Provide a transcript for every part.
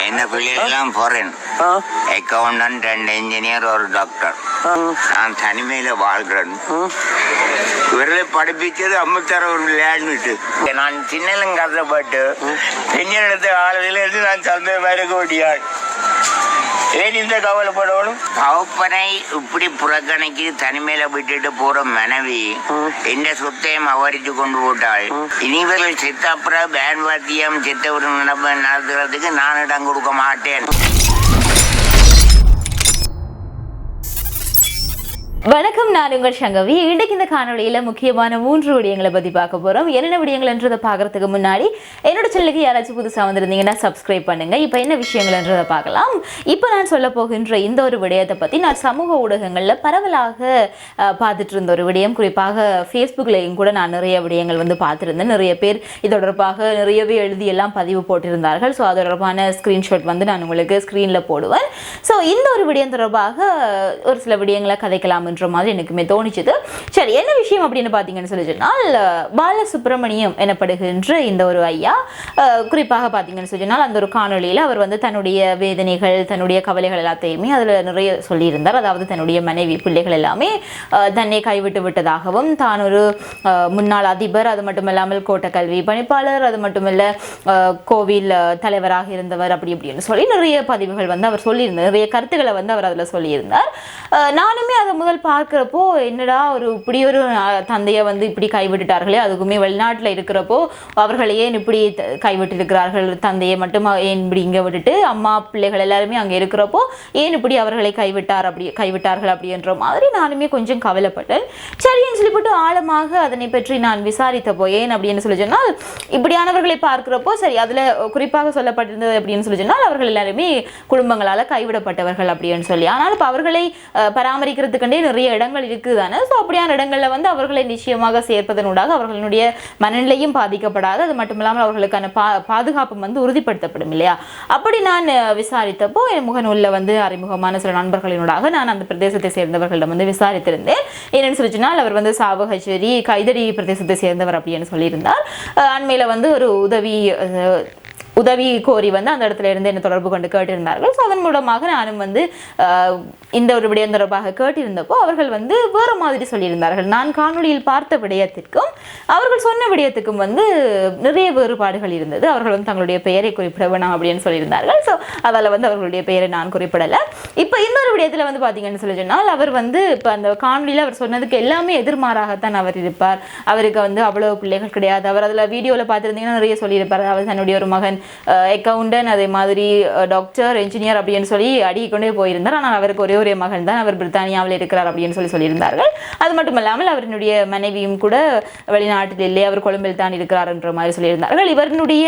என்ன பிள்ளைகள்லாம் ஆ. அக்கௌண்டன்ட் ரெண்டு இன்ஜினியர் ஒரு டாக்டர் நான் தனிமையில வாழ்கிறேன். இவர்களை படிப்பிச்சது அம்மத்தர ஒரு விளையாண்டுட்டு நான் சின்னலும் கஷ்டப்பட்டு பெண்ணிடத்து ஆளுதில் இருந்து நான் சந்தோஷமா இருக்க முடியாது ஏன் இந்த கவலைப்படணும் தகப்பனை இப்படி புறக்கணிக்கு தனிமையில விட்டுட்டு போற மனைவி எந்த சொத்தையும் அவரித்து கொண்டு போட்டாள். இனிவர்கள் செத்தப்புற பேன் வாத்தியம் செத்தவர் நடப்ப நடத்துறதுக்கு நான் இடம் கொடுக்க மாட்டேன். வணக்கம் நான் உங்கள் சங்கவி. இன்றைக்கு இந்த காணொளியில் முக்கியமான மூன்று விடயங்களை பற்றி பார்க்க போகிறோம் என்னென்ன விடயங்கள்ன்றதை பார்க்கறதுக்கு முன்னாடி என்னோட சேனலுக்கு யாராச்சும் புதுசாக வந்திருந்தீங்கன்னா சப்ஸ்கிரைப் பண்ணுங்கள் இப்போ என்ன விஷயங்கள்ன்றதை பார்க்கலாம். இப்போ நான் சொல்ல போகின்ற இந்த ஒரு விடயத்தை பற்றி நான் சமூக ஊடகங்களில் பரவலாக பார்த்துட்டு இருந்த ஒரு விடயம். குறிப்பாக ஃபேஸ்புக்லேயும் கூட நான் நிறைய விடயங்கள் வந்து பார்த்துருந்தேன். நிறைய பேர் இது தொடர்பாக நிறையவே எழுதி எல்லாம் பதிவு போட்டிருந்தார்கள். ஸோ அது தொடர்பான ஸ்க்ரீன்ஷாட் வந்து நான் உங்களுக்கு ஸ்க்ரீனில் போடுவேன். ஸோ இந்த ஒரு விடயம் தொடர்பாக ஒரு சில விடயங்களை கதைக்கலாம் அப்படின்ற மாதிரி எனக்குமே தோணிச்சது. சரி என்ன விஷயம் அப்படின்னு பார்த்தீங்கன்னு சொல்லி சொன்னால் பாலசுப்ரமணியம் எனப்படுகின்ற இந்த ஒரு ஐயா குறிப்பாக பார்த்தீங்கன்னு சொல்லி சொன்னால் அந்த ஒரு காணொளியில் அவர் வந்து தன்னுடைய வேதனைகள் தன்னுடைய கவலைகள் எல்லாத்தையுமே அதில் நிறைய சொல்லியிருந்தார். அதாவது தன்னுடைய மனைவி பிள்ளைகள் எல்லாமே தன்னை கைவிட்டு விட்டதாகவும் தான் ஒரு முன்னாள் அதிபர் அது மட்டுமல்லாமல் கோட்ட கல்வி பணிப்பாளர் அது மட்டுமல்ல அஹ், கோவில் தலைவராக இருந்தவர் அப்படி இப்படின்னு சொல்லி நிறைய பதிவுகள் வந்து அவர் சொல்லியிருந்தார். நிறைய கருத்துக்களை வந்து அவர் அதில் சொல்லியிருந்தார். நானுமே அதை முதல் பார்க்குறப்போ என்னடா ஒரு இப்படி ஒரு தந்தையை வந்து இப்படி கைவிட்டுட்டார்களே அதுக்குமே வெளிநாட்டில் இருக்கிறப்போ அவர்கள் ஏன் இப்படி கைவிட்டிருக்கிறார்கள்? கைவிட்டு இருக்கிறார்கள் தந்தையை மட்டும் ஏன் இப்படி இங்கே விட்டுட்டு அம்மா பிள்ளைகள் எல்லாருமே அங்கே இருக்கிறப்போ ஏன் இப்படி அவர்களை கைவிட்டார் அப்படி கைவிட்டார்கள் அப்படின்ற மாதிரி நானுமே கொஞ்சம் கவலைப்பட்டேன். சரின்னு சொல்லிவிட்டு ஆழமாக அதனை பற்றி நான் விசாரித்தப்போ ஏன் அப்படின்னு சொல்லி சொன்னால் இப்படியானவர்களை பார்க்குறப்போ சரி அதில் குறிப்பாக சொல்லப்பட்டிருந்தது அப்படின்னு சொல்லி சொன்னால் அவர்கள் எல்லாருமே குடும்பங்களால் கைவிடப்பட்டவர்கள் அப்படின்னு சொல்லி. ஆனால் இப்போ அவர்களை பராமரிக்கிறதுக்கண்டே நிறைய இடங்கள் இருக்குது தானே ஸோ அப்படியான இடங்களில் வந்து அவர்களை நிச்சயமாக சேர்ப்பதனூடாக அவர்களுடைய மனநிலையும் பாதிக்கப்படாது. அது மட்டும் இல்லாமல் அவர்களுக்கான பா பாதுகாப்பும் வந்து உறுதிப்படுத்தப்படும் இல்லையா? அப்படி நான் விசாரித்தப்போ என் முகநூலில் வந்து அறிமுகமான சில நண்பர்களினூடாக நான் அந்த பிரதேசத்தை சேர்ந்தவர்களிடம் வந்து விசாரித்திருந்தேன். என்னென்னு சொல்லி சொன்னால் அவர் வந்து சாவகச்சேரி கைதடி பிரதேசத்தை சேர்ந்தவர் அப்படின்னு சொல்லியிருந்தார். அண்மையில் வந்து ஒரு உதவி உதவி கோரி வந்து அந்த இடத்துல இருந்து என்ன தொடர்பு கொண்டு கேட்டிருந்தார்கள். ஸோ அதன் மூலமாக நானும் வந்து இந்த ஒரு விடயம் தொடர்பாக கேட்டிருந்தப்போ அவர்கள் வந்து வேறு மாதிரி சொல்லியிருந்தார்கள். நான் காணொளியில் பார்த்த விடயத்திற்கும் அவர்கள் சொன்ன விடயத்துக்கும் வந்து நிறைய வேறுபாடுகள் இருந்தது. அவர்கள் வந்து தங்களுடைய பெயரை குறிப்பிட வேணாம் அப்படின்னு சொல்லியிருந்தார்கள். ஸோ அதால் வந்து அவர்களுடைய பெயரை நான் குறிப்பிடலை. இப்போ இந்த விடயத்தில் வந்து பார்த்தீங்கன்னு சொல்லி சொன்னால் அவர் வந்து இப்போ அந்த காணொலியில் அவர் சொன்னதுக்கு எல்லாமே எதிர்மாறாகத்தான் அவர் இருப்பார். அவருக்கு வந்து அவ்வளோ பிள்ளைகள் கிடையாது. அவர் அதில் வீடியோவில் பார்த்துருந்தீங்கன்னா நிறைய சொல்லியிருப்பார். அவர் தன்னுடைய ஒரு மகன் அக்கௌண்டன் அதே மாதிரி டாக்டர் என்ஜினியர் அப்படின்னு சொல்லி அடிக்கொண்டே கொண்டே போயிருந்தார். ஆனால் அவருக்கு ஒரே ஒரே மகன் தான். அவர் பிரித்தானியாவில் இருக்கிறார் அப்படின்னு சொல்லி சொல்லியிருந்தார்கள். அது மட்டும் இல்லாமல் அவருடைய மனைவியும் கூட வெளிநாட்டில் இல்லை அவர் கொழும்பில் தான் இருக்கிறார் என்ற மாதிரி சொல்லியிருந்தார்கள். இவருடைய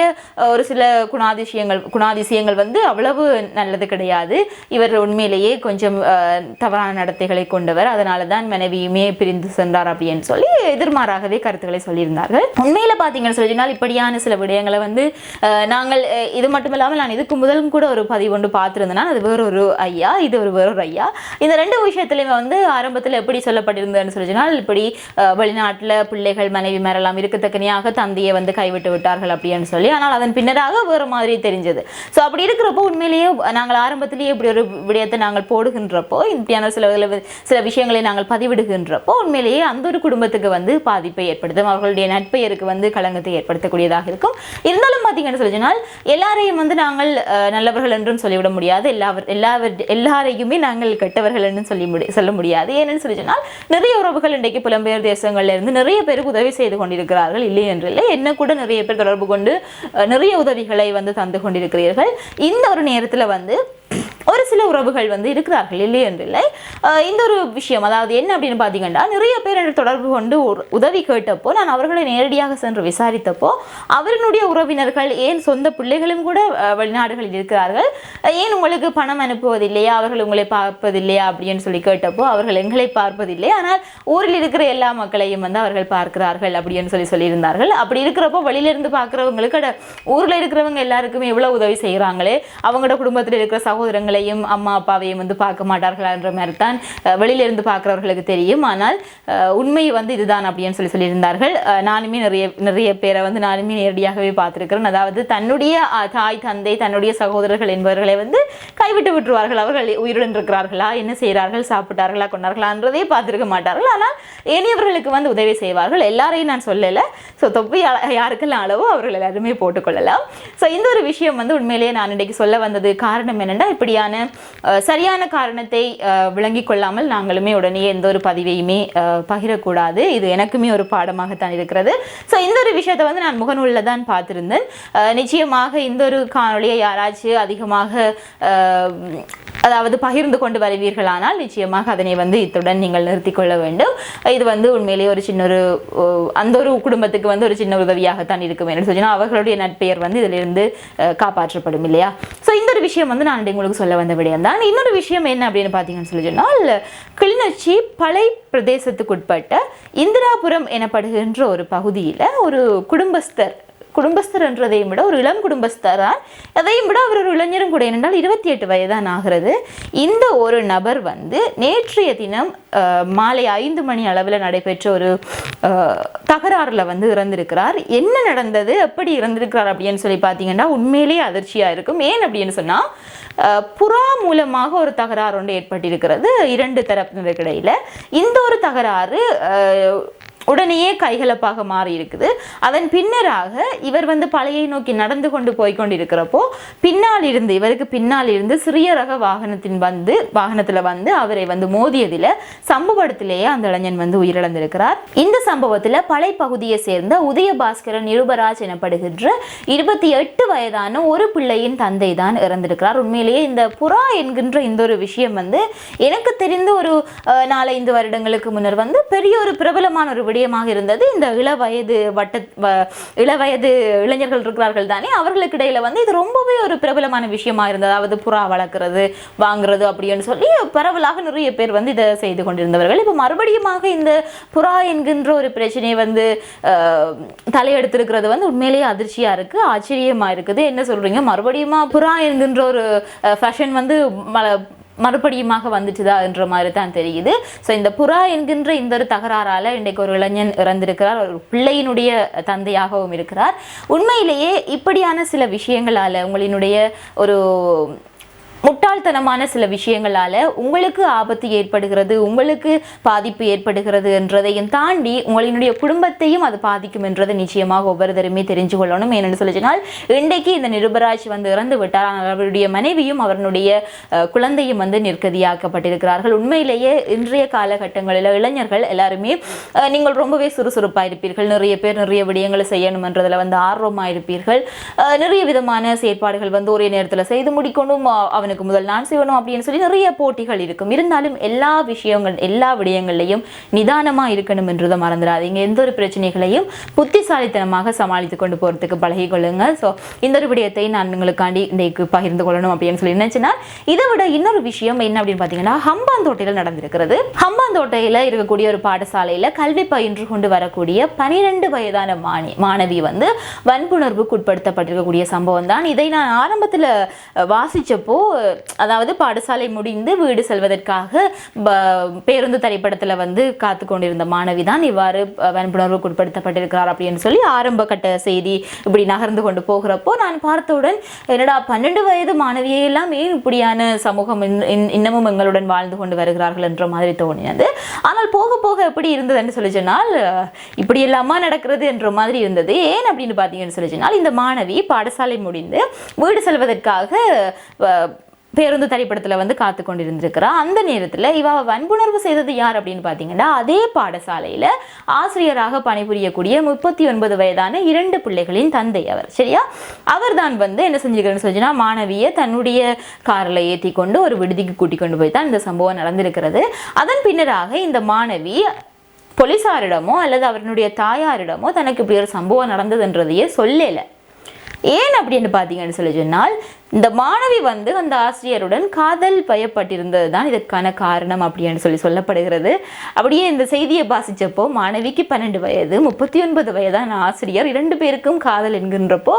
ஒரு சில குணாதிசயங்கள் குணாதிசயங்கள் வந்து அவ்வளவு நல்லது கிடையாது. இவர் உண்மையிலேயே கொஞ்சம் கொஞ்சம் தவறான நடத்தைகளை கொண்டவர். அதனால தான் மனைவியுமே பிரிந்து சென்றார் அப்படின்னு சொல்லி எதிர்மாறாகவே கருத்துக்களை சொல்லியிருந்தார்கள். உண்மையில பார்த்தீங்கன்னு சொல்லினால் இப்படியான சில விடயங்களை வந்து நாங்கள் இது மட்டும் இல்லாமல் நான் இதுக்கு முதலும் கூட ஒரு பதிவு ஒன்று பார்த்துருந்தேன்னா அது வேறொரு ஐயா இது ஒரு வேறொரு ஐயா. இந்த ரெண்டு விஷயத்துலையுமே வந்து ஆரம்பத்தில் எப்படி சொல்லப்பட்டிருந்ததுன்னு சொல்லி சொன்னால் இப்படி வெளிநாட்டில் பிள்ளைகள் மனைவி மேரெல்லாம் இருக்கத்தக்கனியாக தந்தையை வந்து கைவிட்டு விட்டார்கள் அப்படின்னு சொல்லி ஆனால் அதன் பின்னராக வேறு மாதிரி தெரிஞ்சது. ஸோ அப்படி இருக்கிறப்போ உண்மையிலேயே நாங்கள் ஆரம்பத்திலேயே இப்படி ஒரு விடயத்தை நாங்கள் போடுகின்றப்போ இப்படியான சில சில- விஷயங்களை நாங்கள் பதிவிடுகின்றப்போ உண்மையிலேயே அந்த ஒரு குடும்பத்துக்கு வந்து பாதிப்பை ஏற்படுத்தும். அவர்களுடைய நட்பெயருக்கு வந்து களங்கத்தை ஏற்படுத்தக்கூடியதாக இருக்கும். இருந்தாலும் பார்த்தீங்கன்னு சொல்லி சொன்னால் எல்லாரையும் வந்து நாங்கள் நல்லவர்கள் என்றும் சொல்லிவிட முடியாது. எல்லாவர் எல்லாவர் எல்லாரையுமே நாங்கள் கெட்டவர்கள் என்று சொல்லி முடி சொல்ல முடியாது. ஏன்னு சொல்லி சொன்னால் நிறைய உறவுகள் இன்றைக்கு புலம்பெயர் தேசங்கள்ல இருந்து நிறைய பேருக்கு உதவி செய்து கொண்டிருக்கிறார்கள். இல்லை என்று இல்லை என்ன கூட நிறைய பேர் தொடர்பு கொண்டு நிறைய உதவிகளை வந்து தந்து கொண்டிருக்கிறீர்கள். இந்த ஒரு நேரத்தில் வந்து ஒரு சில உறவுகள் வந்து இருக்கிறார்கள் இல்லை என்று இல்லை இந்த ஒரு விஷயம் அதாவது என்ன அப்படின்னு பார்த்தீங்கன்னா நிறைய பேர் என்று தொடர்பு கொண்டு உதவி கேட்டப்போ நான் அவர்களை நேரடியாக சென்று விசாரித்தப்போ அவர்களுடைய உறவினர்கள் ஏன் சொந்த பிள்ளைகளும் கூட வெளிநாடுகளில் இருக்கிறார்கள்? ஏன் உங்களுக்கு பணம் அனுப்புவதில்லையா? அவர்கள் உங்களை பார்ப்பதில்லையா? அப்படின்னு சொல்லி கேட்டப்போ அவர்கள் எங்களை பார்ப்பதில்லை. ஆனால் ஊரில் இருக்கிற எல்லா மக்களையும் வந்து அவர்கள் பார்க்கிறார்கள் அப்படின்னு சொல்லி சொல்லியிருந்தார்கள். அப்படி இருக்கிறப்போ வெளியிலிருந்து பார்க்குறவங்களுக்கு ஊரில் இருக்கிறவங்க எல்லாருக்குமே எவ்வளோ உதவி செய்கிறாங்களே அவங்களோட குடும்பத்தில் இருக்கிற சகோதரங்களையும் அம்மா அப்பாவையும் வந்து பார்க்க மாட்டார்களான்ற மாதிரி தான் வெளியிலிருந்து பார்க்குறவர்களுக்கு தெரியும். ஆனால் உண்மை வந்து இதுதான் அப்படின்னு சொல்லி சொல்லியிருந்தார்கள். நானுமே நிறைய நிறைய பேரை வந்து நானுமே நேரடியாகவே பார்த்துருக்கிறேன். அதாவது தன்னுடைய தாய் தந்தை தன்னுடைய சகோதரர்கள் என்பவர்களை வந்து கைவிட்டு விட்டுருவார்கள். அவர்கள் உயிருடன் இருக்கிறார்களா என்ன செய்கிறார்கள்? சாப்பிட்டார்களா? கொண்டார்களான்றதே பார்த்துருக்க மாட்டார்கள். ஆனால் ஏனையவர்களுக்கு வந்து உதவி செய்வார்கள். எல்லாரையும் நான் சொல்லலை. ஸோ தொப்பி யாருக்கெல்லாம் அளவோ அவர்கள் எல்லாருமே போட்டுக்கொள்ளலாம். ஸோ இந்த ஒரு விஷயம் வந்து உண்மையிலேயே நான் இன்றைக்கு சொல்ல வந்தது காரணம் என்னென்னா இப்படியான சரியான காரணத்தை விளங்கி கொள்ளாமல் நாங்களுமே உடனே எந்த ஒரு பதிவையுமே பகிரக்கூடாது. இது எனக்குமே ஒரு பாடமாகத்தான் இருக்கிறது. ஸோ இந்த ஒரு விஷயத்தை வந்து நான் முகநூலில் தான் பார்த்துருந்தேன். நிச்சயமாக இந்த ஒரு காணொலியை யாராச்சும் அதிகமாக அதாவது பகிர்ந்து கொண்டு வருவீர்களானால் நிச்சயமாக அதனை வந்து இத்துடன் நீங்கள் நிறுத்தி கொள்ள வேண்டும். இது வந்து உண்மையிலேயே ஒரு சின்ன ஒரு அந்த ஒரு குடும்பத்துக்கு வந்து ஒரு சின்ன உதவியாகத்தான் இருக்கும் என்று சொன்னால் அவர்களுடைய நட்பெயர் வந்து இதிலிருந்து காப்பாற்றப்படும் இல்லையா? ஸோ இந்த ஒரு விஷயம் வந்து நான் உங்களுக்கு சொல்ல வந்த விடயம் தான். இன்னொரு விஷயம் என்ன அப்படின்னு பார்த்தீங்கன்னு சொல்லி சொன்னால் கிளிநொச்சி பழை பிரதேசத்துக்குட்பட்ட இந்திராபுரம் எனப்படுகின்ற ஒரு பகுதியில் ஒரு குடும்பஸ்தர் குடும்பஸ்தர் என்றதையும் விட ஒரு இளம் குடும்பஸ்தர் அதையும் விட அவர் ஒரு இளைஞரும் கூட ஏனென்றால் இருபத்தி எட்டு வயதான் ஆகிறது. இந்த ஒரு நபர் வந்து நேற்றைய தினம் மாலை ஐந்து மணி அளவில் நடைபெற்ற ஒரு தகராறில் வந்து இறந்திருக்கிறார். என்ன நடந்தது? எப்படி இறந்திருக்கிறார் அப்படின்னு சொல்லி பார்த்தீங்கன்னா உண்மையிலேயே அதிர்ச்சியாக இருக்கும். ஏன் அப்படின்னு சொன்னால் புறா மூலமாக ஒரு தகராறு ஒன்று ஏற்பட்டிருக்கிறது இரண்டு தரப்பினருக்கிடையில் இந்த ஒரு தகராறு உடனேயே கைகலப்பாக மாறி இருக்குது. அதன் பின்னராக இவர் வந்து பழையை நோக்கி நடந்து கொண்டு போய் கொண்டிருக்கிறப்போ பின்னால் இருந்து இவருக்கு பின்னால் இருந்து சிறிய ரக வாகனத்தின் வந்து வாகனத்தில் வந்து அவரை வந்து மோதியதில் சம்பவத்திலேயே அந்த இளைஞன் வந்து உயிரிழந்திருக்கிறார். இந்த சம்பவத்தில் பழை பகுதியை சேர்ந்த உதயபாஸ்கரன் நிருபராஜ் எனப்படுகின்ற இருபத்தி எட்டு வயதான ஒரு பிள்ளையின் தந்தை தான் இறந்திருக்கிறார். உண்மையிலேயே இந்த புறா என்கின்ற இந்த ஒரு விஷயம் வந்து எனக்கு தெரிந்த ஒரு நாலஞ்சு நாலைந்து வருடங்களுக்கு முன்னர் வந்து பெரிய ஒரு பிரபலமான ஒரு விடயமாக இருந்தது. இந்த இளவயது வட்ட வ- இளவயது இளைஞர்கள் இருக்கிறார்கள் தானே அவர்களுக்கு இடையில வந்து இது ரொம்பவே ஒரு பிரபலமான விஷயமா இருந்தது. அதாவது புறா வளர்க்குறது வாங்குறது அப்படின்னு சொல்லி பரவலாக நிறைய பேர் வந்து இதை செய்து கொண்டிருந்தவர்கள். இப்போ மறுபடியுமாக இந்த புறா என்கின்ற ஒரு பிரச்சனையை வந்து தலையெடுத்திருக்கிறது வந்து உண்மையிலேயே அதிர்ச்சியாக இருக்குது ஆச்சரியமாக இருக்குது. என்ன சொல்கிறீங்க மறுபடியுமா புறா என்கின்ற ஒரு ஃபேஷன் வந்து மல- மறுபடியுமாக வந்துச்சுதா என்ற மாதிரி தான் தெரியுது. ஸோ இந்த புறா என்கின்ற இந்த ஒரு தகராறால இன்றைக்கு ஒரு இளைஞன் இறந்திருக்கிறார். ஒரு பிள்ளையினுடைய தந்தையாகவும் இருக்கிறார். உண்மையிலேயே இப்படியான சில விஷயங்களால உங்களினுடைய ஒரு முட்டாள்தனமான சில விஷயங்களால உங்களுக்கு ஆபத்து ஏற்படுகிறது உங்களுக்கு பாதிப்பு ஏற்படுகிறது என்றதையும் தாண்டி உங்களினுடைய குடும்பத்தையும் அது பாதிக்கும் என்றதை நிச்சயமாக ஒவ்வொருத்தருமே தெரிஞ்சு கொள்ளணும். ஏனென்று சொல்லி சொன்னால் இன்றைக்கு இந்த நிருபராஜ் வந்து இறந்து விட்டார். ஆனால் அவருடைய மனைவியும் அவருடைய குழந்தையும் வந்து நிர்கதியாக்கப்பட்டிருக்கிறார்கள் உண்மையிலேயே இன்றைய காலகட்டங்களில் இளைஞர்கள் எல்லாருமே நீங்கள் ரொம்பவே சுறுசுறுப்பாக இருப்பீர்கள். நிறைய பேர் நிறைய விடயங்களை செய்யணும் என்றதில் வந்து ஆர்வமாக இருப்பீர்கள். நிறைய விதமான செயற்பாடுகள் வந்து ஒரே நேரத்தில் செய்து முடிக்கணும். அவன் அவனுக்கு முதல் நான் செய்யணும் அப்படின்னு சொல்லி நிறைய போட்டிகள் இருக்கும். இருந்தாலும் எல்லா விஷயங்கள் எல்லா விடயங்கள்லையும் நிதானமாக இருக்கணும் என்றதை மறந்துடாதீங்க. எந்த ஒரு பிரச்சனைகளையும் புத்திசாலித்தனமாக சமாளித்து கொண்டு போகிறதுக்கு பழகிக்கொள்ளுங்க. ஸோ இந்த ஒரு விடயத்தை நான் உங்களுக்காண்டி இன்றைக்கு பகிர்ந்து கொள்ளணும் அப்படின்னு சொல்லி நினைச்சேன்னா இதை விட இன்னொரு விஷயம் என்ன அப்படின்னு பார்த்தீங்கன்னா ஹம்பாந்தோட்டையில் நடந்திருக்கிறது. ஹம்பாந்தோட்டையில் இருக்கக்கூடிய ஒரு பாடசாலையில் கல்வி பயின்று கொண்டு வரக்கூடிய பனிரெண்டு வயதான மாணி மாணவி வந்து வன்புணர்வுக்கு உட்படுத்தப்பட்டிருக்கக்கூடிய சம்பவம் தான் இதை நான் ஆரம்பத்தில் வாசிச்சப்போ அதாவது பாடசாலை முடிந்து வீடு செல்வதற்காக ப- பேருந்து திரைப்படத்தில் வந்து காத்து கொண்டிருந்த மாணவி தான் இவ்வாறு அஹ், வன்புணர்வுக்கு உட்படுத்தப்பட்டிருக்கிறார் அப்படின்னு சொல்லி ஆரம்ப கட்ட செய்தி இப்படி நகர்ந்து கொண்டு போகிறப்போ நான் பார்த்தவுடன் என்னடா பன்னெண்டு வயது மாணவியெல்லாம் ஏன் இப்படியான சமூகம் இன்- இன்- இன்னமும் எங்களுடன் வாழ்ந்து கொண்டு வருகிறார்கள் என்ற மாதிரி தோணினது ஆனால் போக போக எப்படி இருந்ததுன்னு சொல்லி சொன்னால் இப்படி எல்லாமா நடக்கிறது என்ற மாதிரி இருந்தது. ஏன் அப்படின்னு பார்த்தீங்கன்னு சொல்லி சொன்னால் இந்த மாணவி பாடசாலை முடிந்து வீடு செல்வதற்காக பேருந்து தரிப்படத்தில் வந்து காத்து கொண்டிருந்திருக்கிறா. அந்த நேரத்தில் இவ வன்புணர்வு செய்தது யார் அப்படின்னு பார்த்தீங்கன்னா அதே பாடசாலையில் ஆசிரியராக பணிபுரியக்கூடிய முப்பத்தி ஒன்பது வயதான இரண்டு பிள்ளைகளின் தந்தை அவர். சரியா? அவர் தான் வந்து என்ன செஞ்சிருக்கிறேன்னு சொல்லிச்சுன்னா மாணவியை தன்னுடைய காரில் ஏற்றி கொண்டு ஒரு விடுதிக்கு கூட்டிக் கொண்டு போய் தான் இந்த சம்பவம் நடந்திருக்கிறது. அதன் பின்னராக இந்த மாணவி போலீசாரிடமோ அல்லது அவருடைய தாயாரிடமோ தனக்கு இப்படி ஒரு சம்பவம் நடந்ததுன்றதையே சொல்லலை. ஏன் அப்படின்னு பார்த்தீங்கன்னு சொல்லி சொன்னால் இந்த மாணவி வந்து அந்த ஆசிரியருடன் காதல் பயப்பட்டிருந்தது தான் இதற்கான காரணம் அப்படின்னு சொல்லி சொல்லப்படுகிறது. அப்படியே இந்த செய்தியை வாசித்தப்போ மாணவிக்கு பன்னெண்டு வயது முப்பத்தி ஒன்பது வயதான ஆசிரியர் இரண்டு பேருக்கும் காதல் என்கின்றப்போ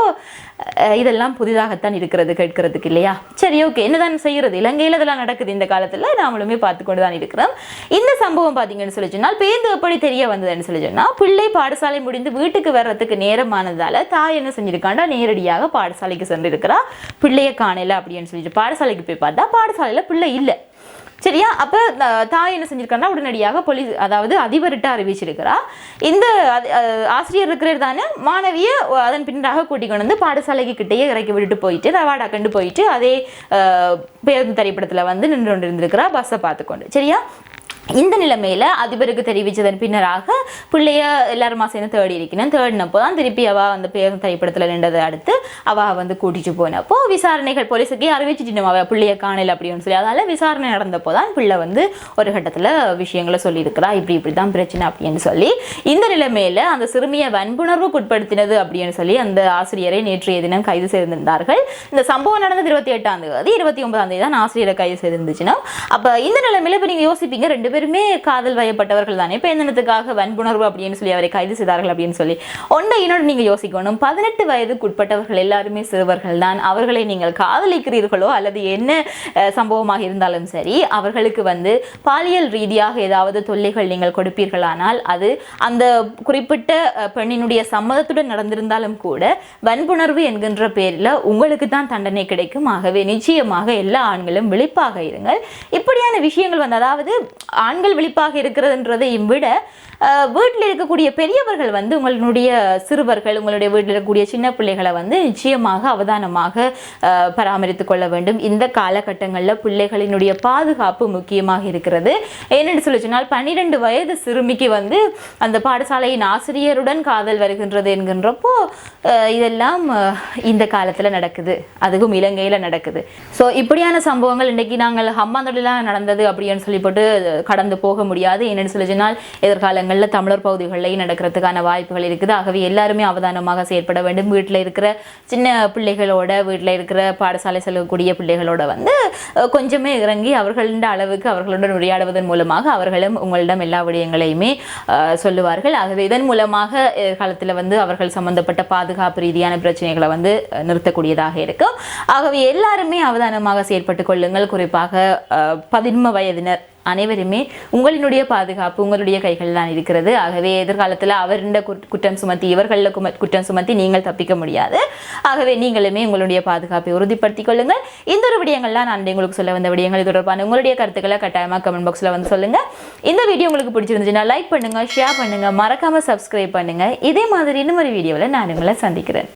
இதெல்லாம் புதிதாகத்தான் இருக்கிறது கேட்கறதுக்கு இல்லையா? சரி ஓகே. என்னதான் செய்கிறது? இலங்கையில் இதெல்லாம் நடக்குது இந்த காலத்தில். நாமளுமே பார்த்து கொண்டு தான் இருக்கிறோம். இந்த சம்பவம் பார்த்தீங்கன்னு சொல்லி சொன்னால் பேருந்து எப்படி தெரிய வந்ததுன்னு சொல்லி சொன்னால் பிள்ளை பாடசாலை முடிந்து வீட்டுக்கு வர்றதுக்கு நேரமானதால தாய் என்ன செஞ்சிருக்காண்டா? நேரடியாக பாடசாலைக்கு சென்றிருக்கிறா. பிள்ளையை காணல அப்படின்னு சொல்லிட்டு பாடசாலைக்கு போய் பார்த்தா பாடசாலையில் பிள்ளை இல்லை. சரியா? அப்போ தாய் என்ன செஞ்சிருக்காருன்னா உடனடியாக போலீஸ் அதாவது அதிபர்கிட்ட அறிவிச்சிருக்கிறா. இந்த ஆசிரியர் இருக்கிறது தானே மாணவியை அதன் பின்னராக கூட்டிக் கொண்டு வந்து பாடசாலைக்கு கிட்டேயே இறக்கி விட்டுட்டு போயிட்டு ரவாடா கண்டு போயிட்டு அதே பேருந்து திரைப்படத்தில் வந்து நின்று கொண்டு இருந்திருக்கிறா பஸ்ஸை பார்த்துக்கொண்டு சரியா? இந்த நிலைமையில் அதிபருக்கு தெரிவித்ததன் பின்னராக பிள்ளைய எல்லாருமா சேர்ந்து தேடி இருக்கணும் தேடினப்போ தான் திருப்பி அவ அந்த பேர் திரைப்படத்தில் நின்றதை அடுத்து அவ வந்து கூட்டிட்டு போனப்போ விசாரணைகள் போலீஸுக்கே அறிவிச்சிட்டு அவள் பிள்ளைய காணல அப்படின்னு சொல்லி. அதனால விசாரணை நடந்தப்போ தான் பிள்ளை வந்து ஒரு கட்டத்தில் விஷயங்களை சொல்லியிருக்கிறா. இப்படி இப்படி தான் பிரச்சனை அப்படின்னு சொல்லி இந்த நிலைமையில் அந்த சிறுமியை வன்புணர்வுக்கு உட்படுத்தினது அப்படின்னு சொல்லி அந்த ஆசிரியரை நேற்றைய தினம் கைது செய்திருந்தார்கள். இந்த சம்பவம் நடந்தது இருபத்தி எட்டாம் தேதி இருபத்தி ஒன்பதாம் தேதி தான் ஆசிரியரை கைது செய்திருந்துச்சுன்னா. அப்போ இந்த நிலைமையில் இப்போ நீங்கள் யோசிப்பீங்க ரெண்டு பேருமே காதல் வயப்பட்டவர்கள் தானே. இப்போ என்னத்துக்காக வன்புணர்வு அப்படின்னு சொல்லி அவரை கைது செய்தார்கள் அப்படின்னு சொல்லி ஒன்றை இன்னொன்று நீங்கள் யோசிக்கணும். பதினெட்டு வயதுக்குட்பட்டவர்கள் எல்லாருமே சிறுவர்கள் தான். அவர்களை நீங்கள் காதலிக்கிறீர்களோ அல்லது என்ன சம்பவமாக இருந்தாலும் சரி அவர்களுக்கு வந்து பாலியல் ரீதியாக ஏதாவது தொல்லைகள் நீங்கள் கொடுப்பீர்களானால் அது அந்த குறிப்பிட்ட பெண்ணினுடைய சம்மதத்துடன் நடந்திருந்தாலும் கூட வன்புணர்வு என்கின்ற பேரில் உங்களுக்கு தான் தண்டனை கிடைக்கும். ஆகவே நிச்சயமாக எல்லா ஆண்களும் விழிப்பாக இருங்கள். இப்படியான விஷயங்கள் வந்து அதாவது ஆண்கள் விழிப்பாக இருக்கிறதுன்றதையும் விட வீட்டில் இருக்கக்கூடிய பெரியவர்கள் வந்து உங்களுடைய சிறுவர்கள் உங்களுடைய வீட்டில் இருக்கக்கூடிய சின்ன பிள்ளைகளை வந்து நிச்சயமாக அவதானமாக பராமரித்து கொள்ள வேண்டும். இந்த காலகட்டங்களில் பிள்ளைகளினுடைய பாதுகாப்பு முக்கியமாக இருக்கிறது. ஏனென்று சொல்லி சொன்னால் பன்னிரெண்டு வயது சிறுமிக்கு வந்து அந்த பாடசாலையின் ஆசிரியருடன் காதல் வருகின்றது என்கின்றப்போ இதெல்லாம் இந்த காலத்தில் நடக்குது. அதுவும் இலங்கையில் நடக்குது. ஸோ இப்படியான சம்பவங்கள் இன்றைக்கி நாங்கள் ஹம்மாந்தொழிலாம் நடந்தது அப்படின்னு சொல்லி போட்டு கடந்து போக முடியாது. என்னென்னு சொல்லி சொன்னால் எதிர்காலங்களில் தமிழர் பகுதிகளிலையும் நடக்கிறதுக்கான வாய்ப்புகள் இருக்குது. ஆகவே எல்லாருமே அவதானமாக செயற்பட வேண்டும். வீட்டில் இருக்கிற சின்ன பிள்ளைகளோட வீட்டில் இருக்கிற பாடசாலை செல்லக்கூடிய பிள்ளைகளோட வந்து கொஞ்சமே இறங்கி அவர்களின் அளவுக்கு அவர்களுடன் உரையாடுவதன் மூலமாக அவர்களும் உங்களிடம் எல்லா விடயங்களையுமே சொல்லுவார்கள். ஆகவே இதன் மூலமாக எதிர்காலத்தில் வந்து அவர்கள் சம்பந்தப்பட்ட பாதுகாப்பு ரீதியான பிரச்சனைகளை வந்து நிறுத்தக்கூடியதாக இருக்கும். ஆகவே எல்லாருமே அவதானமாக செயற்பட்டு கொள்ளுங்கள். குறிப்பாக பதின்ம வயதினர் அனைவருமே உங்களினுடைய பாதுகாப்பு உங்களுடைய கைகள் தான் இருக்கிறது. ஆகவே எதிர்காலத்தில் அவருண்ட குற்றம் சுமத்தி இவர்களில் கும- குற்றம் சுமத்தி நீங்கள் தப்பிக்க முடியாது. ஆகவே நீங்களுமே உங்களுடைய பாதுகாப்பை உறுதிப்படுத்திக் கொள்ளுங்கள். இந்த ஒரு விடயங்கள்லாம் நான் உங்களுக்கு சொல்ல வந்த விடயங்கள். தொடர்பான உங்களுடைய கருத்துக்களை கட்டாயமாக கமெண்ட் பாக்ஸில் வந்து சொல்லுங்கள் இந்த வீடியோ உங்களுக்கு பிடிச்சிருந்துச்சுன்னா லைக் பண்ணுங்கள் ஷேர் பண்ணுங்கள் மறக்காமல் சப்ஸ்கிரைப் பண்ணுங்கள் இதே மாதிரி இன்னும் ஒரு வீடியோவில் நான் உங்களை சந்திக்கிறேன்.